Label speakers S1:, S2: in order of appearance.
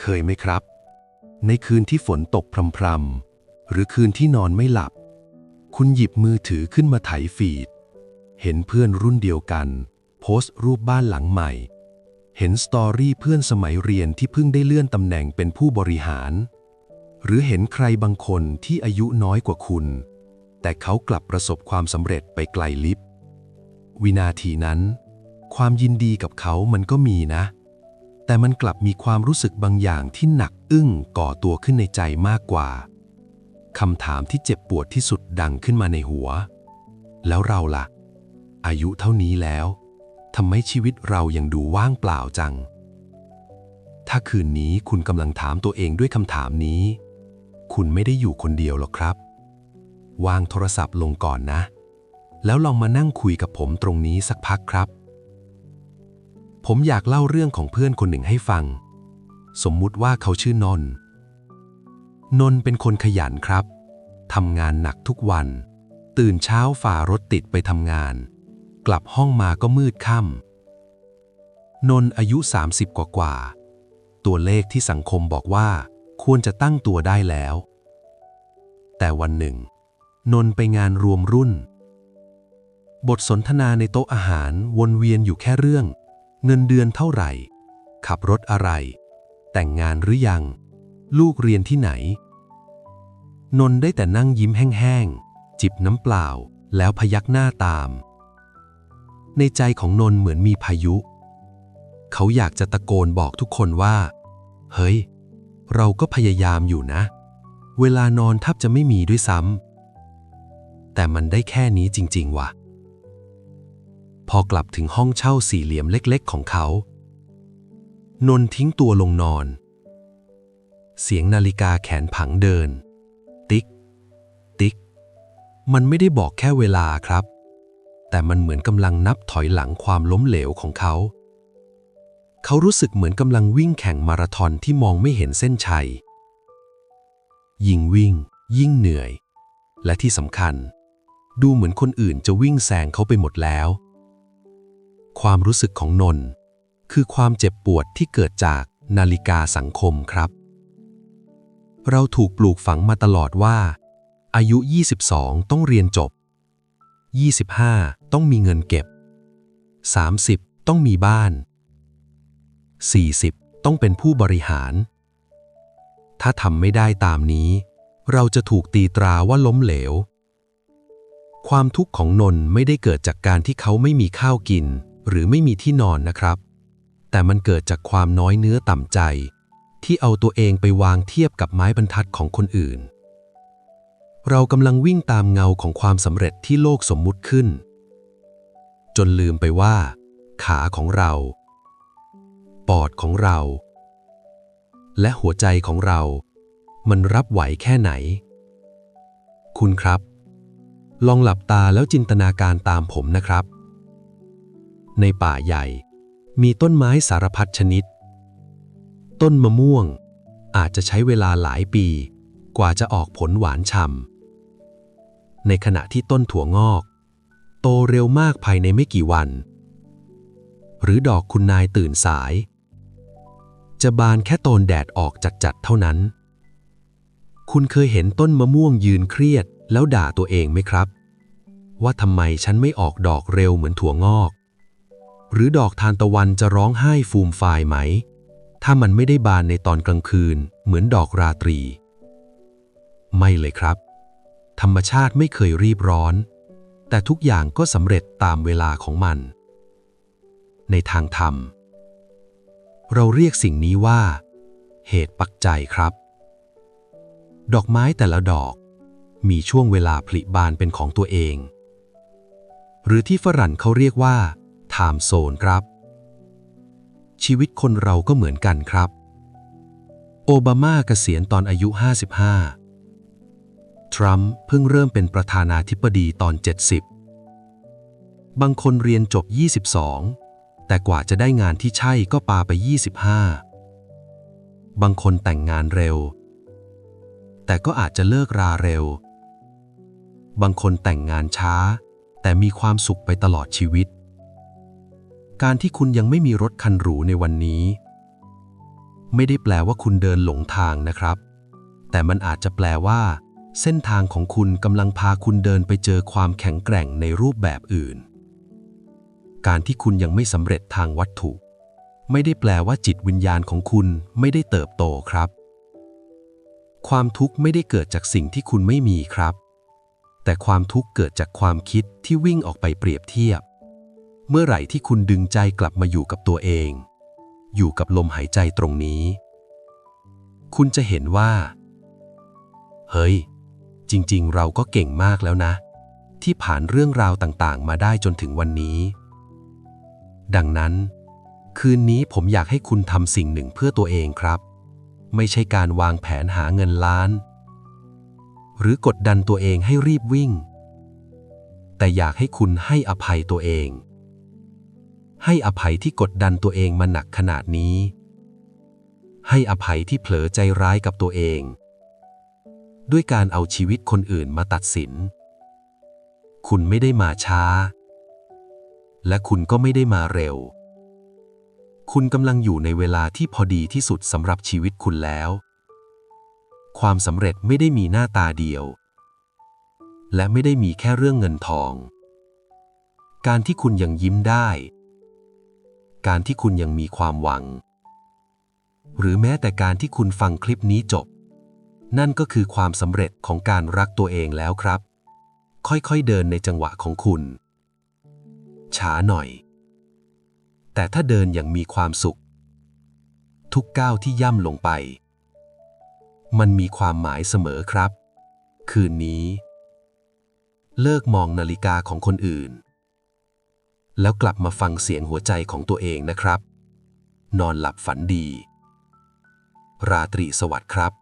S1: เคยไหมครับ ในคืนที่ฝนตกพรำๆหรือคืนที่นอนไม่หลับ คุณหยิบมือถือขึ้นมาไถฟีด เห็นเพื่อนรุ่นเดียวกัน โพสต์รูปบ้านหลังใหม่ เห็นสตอรี่เพื่อนสมัยเรียนที่เพิ่งได้เลื่อนตำแหน่งเป็นผู้บริหาร หรือเห็นใครบางคนที่อายุน้อยกว่าคุณ แต่เขากลับประสบความสำเร็จไปไกลลิบ วินาทีนั้น ความยินดีกับเขามันก็มีนะ แต่มันกลับมีความรู้สึกบางอย่างที่หนักอึ้งก่อตัวขึ้นในใจมากกว่าคำถามที่เจ็บปวดที่สุดดังขึ้นมาในหัว แล้วเราล่ะ อายุเท่านี้แล้วทำไมชีวิตเรายังดูว่างเปล่าจัง ถ้าคืนนี้คุณกำลังถามตัวเองด้วยคำถามนี้ คุณไม่ได้อยู่คนเดียวหรอกครับ วางโทรศัพท์ลงก่อนนะ แล้วลองมานั่งคุยกับผมตรงนี้สักพักครับ ผมอยากเล่าเรื่องของเพื่อนคนหนึ่งให้ฟัง สมมุติว่าเขาชื่อนนท์นนท์เป็นคนขยันครับ ทำงานหนักทุกวัน ตื่นเช้าฝ่ารถติดไปทำงาน กลับห้องมาก็มืดค่ำนนท์อายุ 30 กว่ากว่า ตัวเลขที่สังคมบอกว่า ควรจะตั้งตัวได้แล้ว แต่วันหนึ่ง นนท์ไปงานรวมรุ่น บทสนทนาในโต๊ะอาหารวนเวียนอยู่แค่เรื่อง เงินเดือนเท่าไหร่ ขับรถอะไร แต่งงานหรือยัง ลูกเรียนที่ไหน นนท์ได้แต่นั่งยิ้มแห้งๆ จิบน้ำเปล่า แล้วพยักหน้าตาม ในใจของนนท์เหมือนมีพายุ เขาอยากจะตะโกนบอกทุกคนว่า เฮ้ย เราก็พยายามอยู่นะ เวลานอนแทบจะไม่มีด้วยซ้ำแต่มันได้แค่นี้จริง ๆ ว่ะ พอกลับถึงห้องเช่าสี่เหลี่ยมเล็กๆ ของเขา นนท์ทิ้งตัวลงนอน เสียงนาฬิกาแขนผังเดิน ติ๊ก ติ๊ก มันไม่ได้บอกแค่เวลาครับ แต่มันเหมือนกำลังนับถอยหลังความล้มเหลวของเขา เขารู้สึกเหมือนกำลังวิ่งแข่งมาราธอนที่มองไม่เห็นเส้นชัย ยิ่งวิ่ง ยิ่งเหนื่อย และที่สำคัญ ดูเหมือนคนอื่นจะวิ่งแซงเขาไปหมดแล้ว ความรู้สึกของนนท์คือความเจ็บปวดที่เกิดจากนาฬิกาสังคมครับ เราถูกปลูกฝังมาตลอดว่า อายุ 22 ต้องเรียนจบ 25 ต้องมีเงินเก็บ 30 ต้องมีบ้าน 40 ต้องเป็นผู้บริหาร ถ้าทำไม่ได้ตามนี้ เราจะถูกตีตราว่าล้มเหลว ความทุกข์ของนนท์ไม่ได้เกิดจากการที่เขาไม่มีข้าวกิน หรือไม่มีที่นอนนะครับ แต่มันเกิดจากความน้อยเนื้อต่ำใจ ที่เอาตัวเองไปวางเทียบกับไม้บรรทัดของคนอื่น เรากำลังวิ่งตามเงาของความสำเร็จที่โลกสมมุติขึ้น จนลืมไปว่า ขาของเรา ปอดของเรา และหัวใจของเรา มันรับไหวแค่ไหน คุณครับ ลองหลับตาแล้วจินตนาการตามผมนะครับ ในป่าใหญ่ มีต้นไม้สารพัดชนิด ต้นมะม่วง อาจจะใช้เวลาหลายปี กว่าจะออกผลหวานฉ่ำในขณะที่ต้นถั่วงอก โตเร็วมากภายในไม่กี่วัน หรือดอกคุณนายตื่นสาย จะบานแค่โตนแดดออกจัดๆเท่านั้น คุณเคยเห็นต้นมะม่วงยืนเครียดแล้วด่าตัวเองไหมครับว่าทำไมฉันไม่ออกดอกเร็วเหมือนถั่วงอก หรือดอกทานตะวันจะร้องไห้ฟูมฟายไหม ถ้ามันไม่ได้บานในตอนกลางคืน เหมือนดอกราตรี ไม่เลยครับ ธรรมชาติไม่เคยรีบร้อน แต่ทุกอย่างก็สำเร็จตามเวลาของมัน ในทางธรรม เราเรียกสิ่งนี้ว่า เหตุปักใจครับ ดอกไม้แต่ละดอก มีช่วงเวลาผลิบานเป็นของตัวเอง หรือที่ฝรั่งเขาเรียกว่า time zone ครับ ชีวิตคนเราก็เหมือนกันครับ โอบามาเกษียณตอนอายุ 55 ทรัมป์เพิ่งเริ่มเป็นประธานาธิบดีตอน 70 บางคนเรียนจบ 22 แต่กว่าจะได้งานที่ใช่ก็ปาไป 25 บางคนแต่งงานเร็ว แต่ก็อาจจะเลิกราเร็ว บางคนแต่งงานช้าแต่มีความสุขไปตลอดชีวิต การที่คุณยังไม่มีรถคันหรูในวันนี้ ไม่ได้แปลว่าคุณเดินหลงทางนะครับ แต่มันอาจจะแปลว่า เส้นทางของคุณกำลังพาคุณเดินไปเจอความแข็งแกร่งในรูปแบบอื่น การที่คุณยังไม่สำเร็จทางวัตถุ ไม่ได้แปลว่าจิตวิญญาณของคุณไม่ได้เติบโตครับ ความทุกข์ไม่ได้เกิดจากสิ่งที่คุณไม่มีครับ แต่ความทุกข์เกิดจากความคิดที่วิ่งออกไปเปรียบเทียบ เมื่อไหร่ที่คุณดึงใจกลับมาอยู่กับตัวเอง อยู่กับลมหายใจตรงนี้ คุณจะเห็นว่า เฮ้ย จริงๆ เราก็เก่งมากแล้วนะ ที่ผ่านเรื่องราวต่างๆ มาได้จนถึงวันนี้ ดังนั้น คืนนี้ผมอยากให้คุณทำสิ่งหนึ่งเพื่อตัวเองครับ ไม่ใช่การวางแผนหาเงินล้าน หรือกดดันตัวเองให้รีบวิ่ง แต่อยากให้คุณให้อภัยตัวเอง ให้อภัยที่กดดันตัวเองมาหนักขนาดนี้ ให้อภัยที่เผลอใจร้ายกับตัวเอง ด้วยการเอาชีวิตคนอื่นมาตัดสิน คุณไม่ได้มาช้า และคุณก็ไม่ได้มาเร็ว คุณกำลังอยู่ในเวลาที่พอดีที่สุดสำหรับชีวิตคุณแล้ว ความสำเร็จไม่ได้มีหน้าตาเดียว และไม่ได้มีแค่เรื่องเงินทอง การที่คุณยังยิ้มได้ การที่คุณยังมีความหวัง หรือแม้แต่การที่คุณฟังคลิปนี้จบ นั่นก็คือความสำเร็จของการรักตัวเองแล้วครับ ค่อยๆเดินในจังหวะของคุณ ช้าหน่อย แต่ถ้าเดินอย่างมีความสุข ทุกก้าวที่ย่ำลงไป มันมีความหมายเสมอครับ คืนนี้ เลิกมองนาฬิกาของคนอื่น แล้วกลับมาฟังเสียงหัวใจของตัวเองนะครับ นอนหลับฝันดี ราตรีสวัสดิ์ครับ